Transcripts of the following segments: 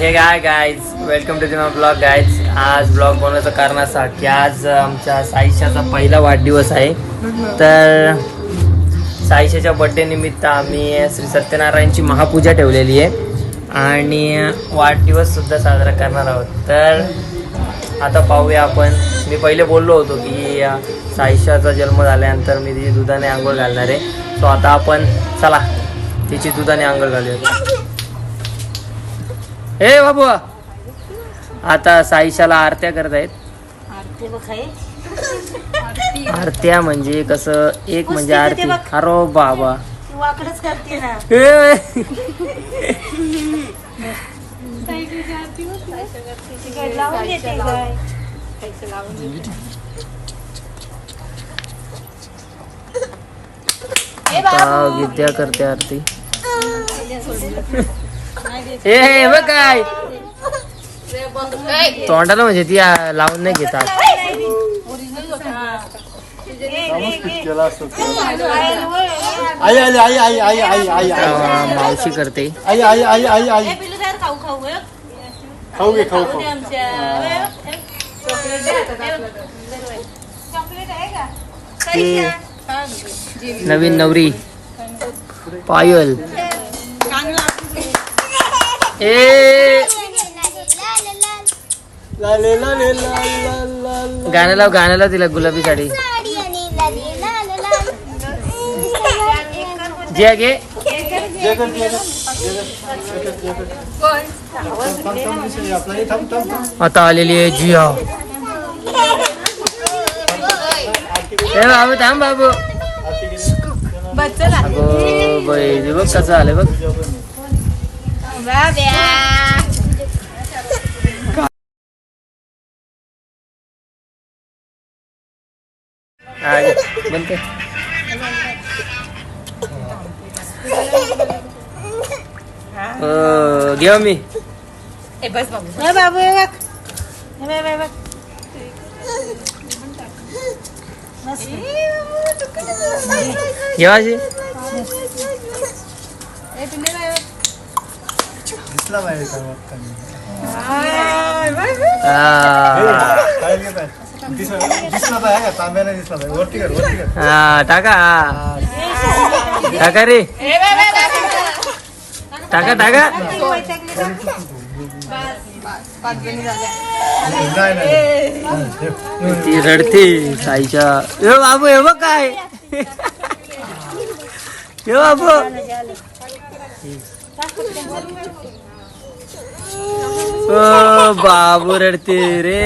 Hey guy guys welcome to my blog guys आज blog बनवायचं कारण असं की आज uh, आमच्या साईशाचा पहिला वाढदिवस आहे. तर साईशाच्या बड्डे निमित्त आम्ही श्री सत्यनारायणची महापूजा ठेवलेली आहे. आणि वाढदिवससुद्धा साजरा करणार आहोत. तर आता पाहूया आपण. मी पहिले बोललो होतो की uh, साईशाचा जन्म झाल्यानंतर मी तिची दुधाने आंघोळ घालणार आहे. सो आता आपण चला तिची दुधाने आंघोळ घालूया. हे बाबू! आता साईशाला आरत्या करत आहेत. आरत्या म्हणजे कसं एक म्हणजे आरती. अरो बाबा. करते आता विद्या करते आरती. ए हे बघ काय. तोंडाला म्हणजे ती लावून नाही घेतात आई आई आई आई आई आई आई मावशी करते. आई आई आई आई आई. खाऊ खाऊ खाऊ घे खाऊ खाऊ. चॉकलेट आहे का? नवीन नवरी. पायल. ए. गाणं लाव गाणं लाव तिला गुलाबी साडी. जे घे. आता आलेली आहे जिया जे कर, जे कर, जे कर. थांब, थांब, दिसेल आपलं. हे थांब, थांब, थांब. आता आलेली आहे जिया ए बाबू थांब बाबू अगो बाई हे बघ कसं आलं बघ हा, घे. बंद कर. अं, घेऊ मी ए बाबू हे बघ हे बघ हे बघ, हे बघ. बस. घेऊ अशी ती रडते साईच्या ए बाबू हे बघ काय. हे बाबू. ओ बाबू रडते रे.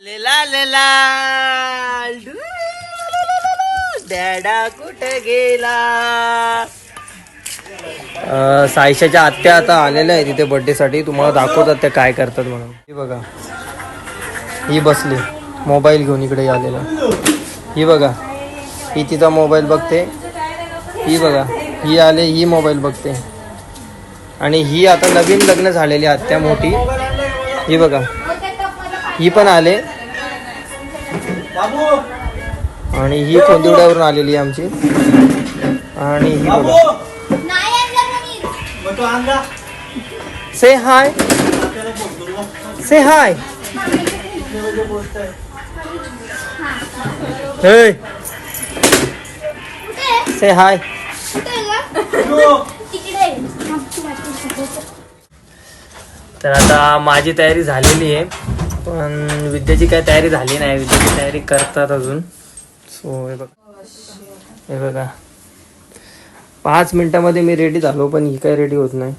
लेला लेला डॅडा कुठे गेला साईशाच्या आत्या आता आलेल्या आहे तिथे बर्थडे साठी. तुम्हाला दाखवतात त्या काय करतात म्हणून. ही बघा. ही बसली. मोबाईल घेऊन इकडे आलेला. ही बघा. ही तिचा मोबाईल बघते. ही बघा ही आले ही मोबाईल बघते. आणि ही आता नवीन लग्न झालेली आत्या मोठी. ही बघा ही पण आले. बाबू आणि ही कोंदिवड्यावरून आलेली आहे आमची. आणि ही बघा. से हाय से हाय हे से हाय तर आता माझी तयारी झालेली आहे पण विद्याची काय तयारी झाली नाही. विद्याची तयारी करतात अजून. सो हे बघा. हे बघा. पाच मिनिटामध्ये मी रेडी झालो पण ही काय रेडी होत नाही.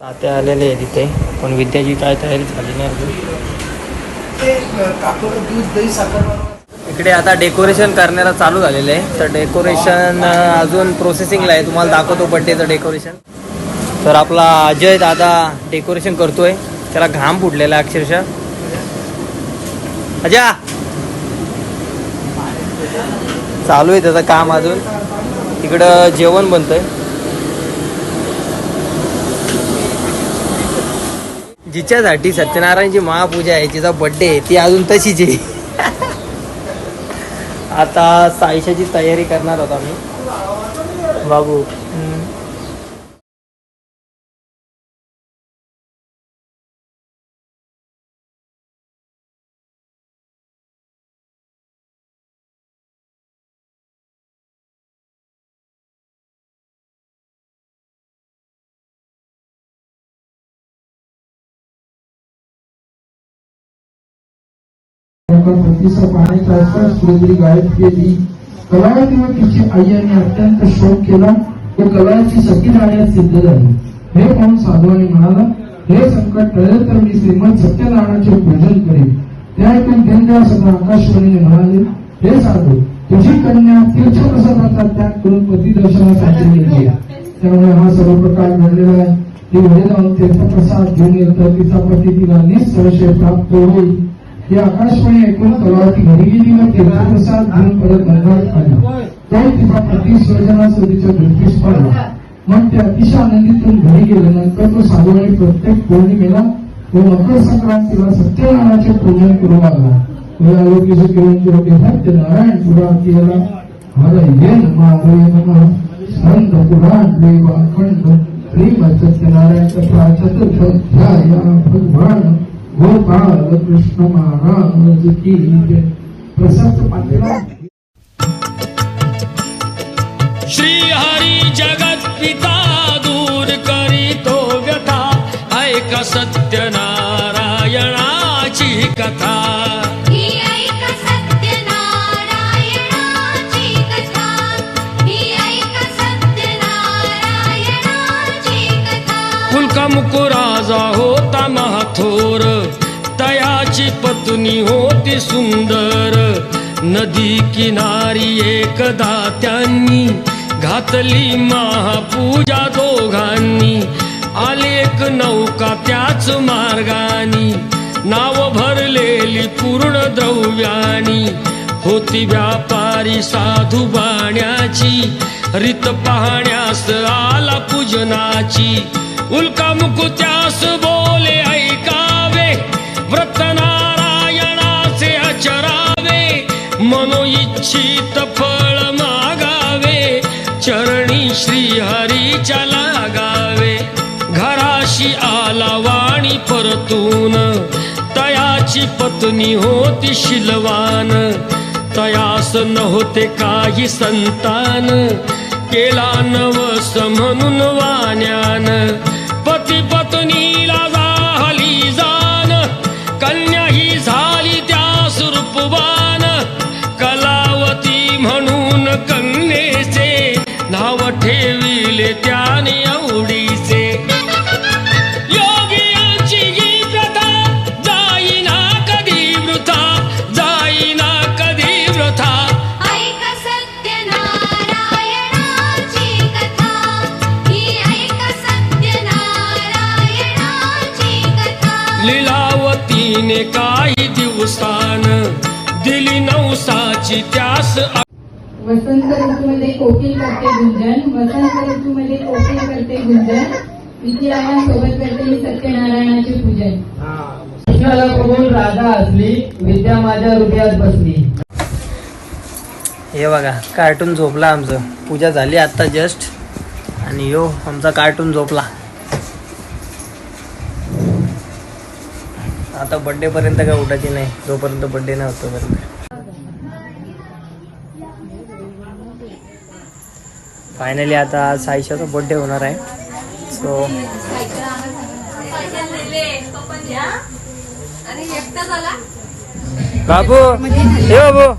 तात्या आलेले आहे तिथे पण विद्याची काय तयारी झाली नाही अजून. दूध दही साखर इकडे आता डेकोरेशन करण्याला चालू झालेलं आहे. तर डेकोरेशन अजून प्रोसेसिंगला आहे. तुम्हाला दाखवतो बड्डेचं डेकोरेशन तर आपला अजय दादा डेकोरेशन करतोय. त्याला घाम फुटलेला अक्षरशः. अजा चालू आहे त्याचं काम अजून. तिकडं जेवण बनतंय. जिच्यासाठी सत्यनारायणची महापूजा आहे तिचा बड्डे आहे ती अजून तशीच आहे. आता साईशाची तयारी करणार होता मी बाबू हम्म. पतीचं पाण्याच्या आसपास सुरेंद्री गायब केली. कलावती व तिची आई यांनी अत्यंत शोक केला. व कलाची सखी राहण्यास सिद्ध झाली हे पाहून साधवानी म्हणाला हे संकट टळले तर मी श्रीमंत सत्यनारायणाचे पूजन करेन. त्या ऐकून दिनदयाळ सदा आकाशवाणीने म्हणाले हे साधू तुझी कन्या तीर्थप्रसादाचा त्याग करून पती दर्शनासाठी त्यामुळे हा सर्व प्रकार घडलेला आहे. ती घरी जाऊन तीर्थप्रसाद घेऊन तर तिचा पती तिला निसंशय प्राप्त होईल. ही आकाशवाणी ऐकून कलावती घरी गेली व तीर्थप्रसाद घेऊन परत गंगाळत आली. तो तिचा पती स्वजनासह तिच्या दृष्टीस पडला मग ते अतिशय आनंदीतून घरी गेल्यानंतर तो साधूवाणी प्रत्येक पौर्णिमेला व मकर संक्रांतीला सत्यनारायणाचे पूजन करू लागला. व आरोग्य किरण सत्य नारायण पुरा केला हर ये नम हर ये स्कंद पुराण देव अखंड श्रीमद सत्यनारायण कथा चतुर्थाध्याय भगवान गोपाल कृष्ण महाराज की पाटीला श्री हरी जगत पिता दूर करीतो व्यथा. ऐका सत्यनारायणाची कथा. ही कथा. ही माझी पत्नी होती सुंदर. नदी किनारी एकदा त्यांनी घातली महापूजा दोघांनी. आली एक नौका त्याच मार्गानी. नाव भरलेली पूर्ण द्रव्यानी. होती व्यापारी साधू बाण्याची. रीत पाहण्यास आला पूजनाची. उल्का मुकुत्यास श्री हरीच्या लागावे. घराशी आला वाणी परतून. तयाची पत्नी होती शिलवान. तयास नव्हते काही संतान. केला नवस म्हणून वाण्यान. त्याने आवडीचे योगियांची ही प्रथा जाईना कधी वृथा जाईना कधी वृथा. ऐक सत्यनारायणाची कथा. ही ऐक सत्यनारायणाची कथा. लीलावतीने काही दिवसान दिली नवसाची त्यास वसंत ऋतूमध्ये कोकिल करते गुंजन वसंत ऋतूमध्ये कोकिल करते गुंजन. हे बघा कार्टून झोपला आमचं. पूजा झाली आता जस्ट आणि यो आमचा कार्टून झोपला. आता बड्डेपर्यंत काय उठायची नाही. जोपर्यंत बड्डे नाही होतोपर्यंत. फायनली आता साईशाचा बड्डे होणार आहे. सो बाबू हे बाबू.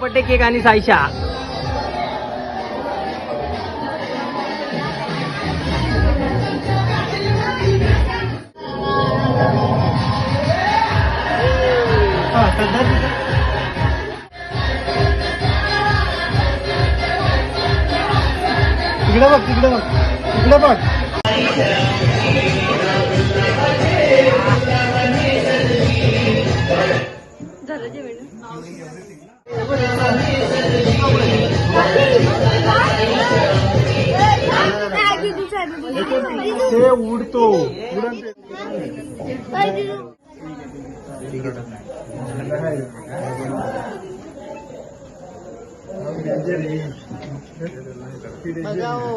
बड्डे केक आणि साईशा. तिकडे बघ तिकडे बघ. तिकडे बघ. ते उडतो. उडन ते બજાવો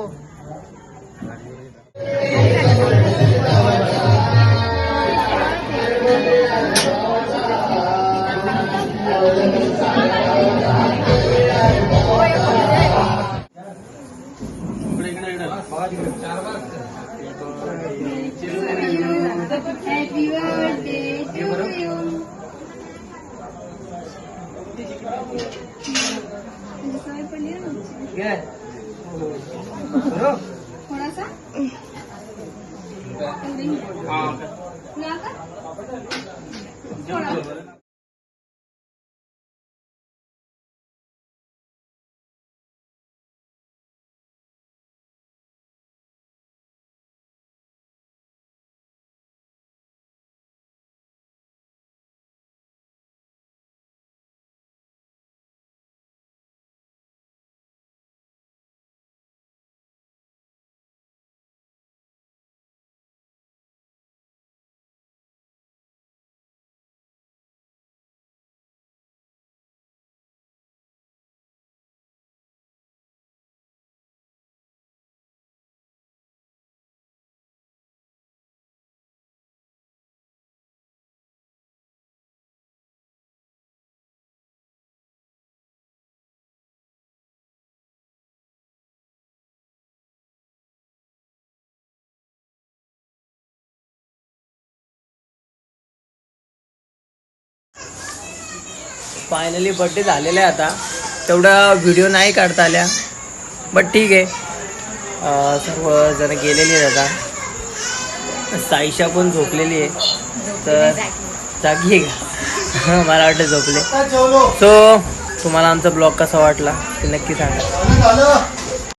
Happy to you. Good. Suru. थोड़ा सा ना का थोड़ा फायनली बड्डे झालेला आहे आता. तेवढा व्हिडिओ नाही काढता आल्या. बट ठीक आहे. अं, सर्व जण गेलेली आहेत आता. साईशा पण झोपलेली आहे. तर जागी आहे का? मला वाटतं झोपले. सो तुम्हाला आमचा ब्लॉग कसा वाटला? ते नक्की सांगा.